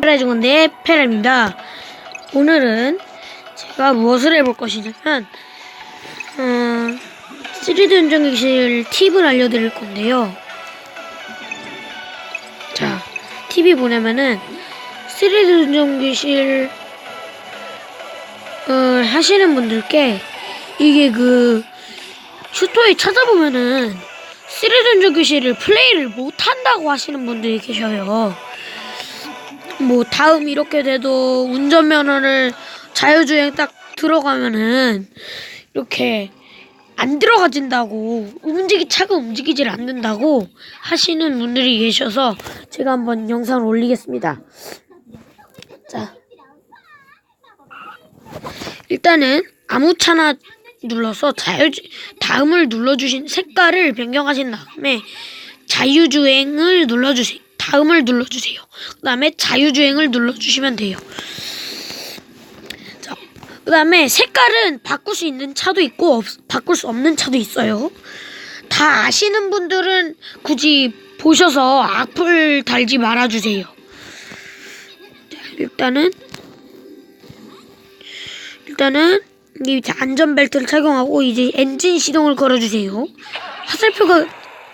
페라의 중원대 페라입니다. 오늘은 제가 무엇을 해볼 것이냐면 음, 3D 운전기실 팁을 알려드릴 건데요. 자, 팁이 뭐냐면은 3D 운전기실 어, 하시는 분들께 이게 그 슈토에 찾아보면은 3D 운전기실을 플레이를 못한다고 하시는 분들이 계셔요. 뭐 다음 이렇게 돼도 운전면허를 자유주행 딱 들어가면은 이렇게 안 들어가진다고 움직이 차가 움직이질 않는다고 하시는 분들이 계셔서 제가 한번 영상을 올리겠습니다. 자 일단은 아무 차나 눌러서 자유주 다음을 눌러주신 색깔을 변경하신 다음에 자유주행을 눌러주세요. 다음을 눌러주세요. 그 다음에 자유주행을 눌러주시면 돼요. 자, 그 다음에 색깔은 바꿀 수 있는 차도 있고 없, 바꿀 수 없는 차도 있어요. 다 아시는 분들은 굳이 보셔서 악플 달지 말아주세요. 자, 일단은 일단은 이제 안전벨트를 착용하고 이제 엔진 시동을 걸어주세요. 화살표가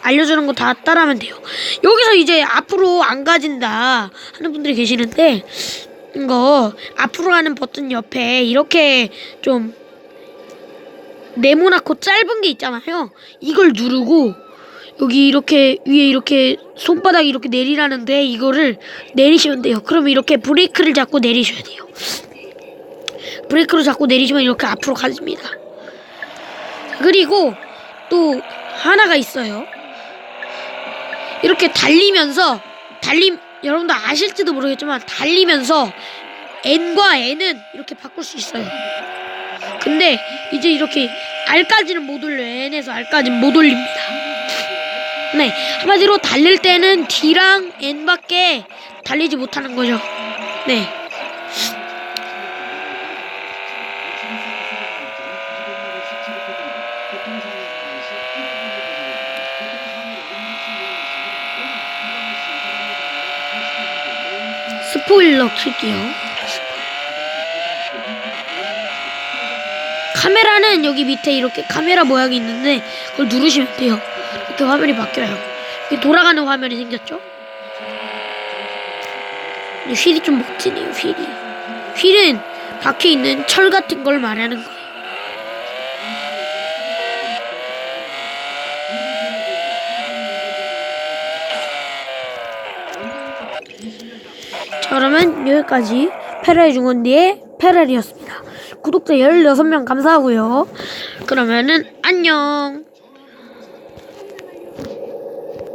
알려주는 거 다 따라하면 돼요. 여기서 이제 앞으로 안 가진다 하는 분들이 계시는데 이거 앞으로 가는 버튼 옆에 이렇게 좀 네모나고 짧은 게 있잖아요. 이걸 누르고 여기 이렇게 위에 이렇게 손바닥 이렇게 내리라는데 이거를 내리시면 돼요. 그러면 이렇게 브레이크를 잡고 내리셔야 돼요. 브레이크를 잡고 내리시면 이렇게 앞으로 가집니다. 그리고 또 하나가 있어요. 이렇게 달리면서 달림 여러분들 아실지도 모르겠지만 달리면서 n과 n은 이렇게 바꿀 수 있어요. 근데 이제 이렇게 r까지는 못 올려요. n에서 r까지는 못 올립니다. 네 한마디로 달릴 때는 d랑 n밖에 달리지 못하는 거죠. 네. 스포일러 킬게요. 카메라는 여기 밑에 이렇게 카메라 모양이 있는데 그걸 누르시면 돼요. 이렇게 화면이 바뀌어요. 이렇게 돌아가는 화면이 생겼죠? 이 휠이 좀 멋지네요, 휠이. 휠은 박혀 있는 철 같은 걸 말하는 거 자, 그러면 여기까지 페라리 중원디의 페라리였습니다. 구독자 16명 감사하고요. 그러면은 안녕.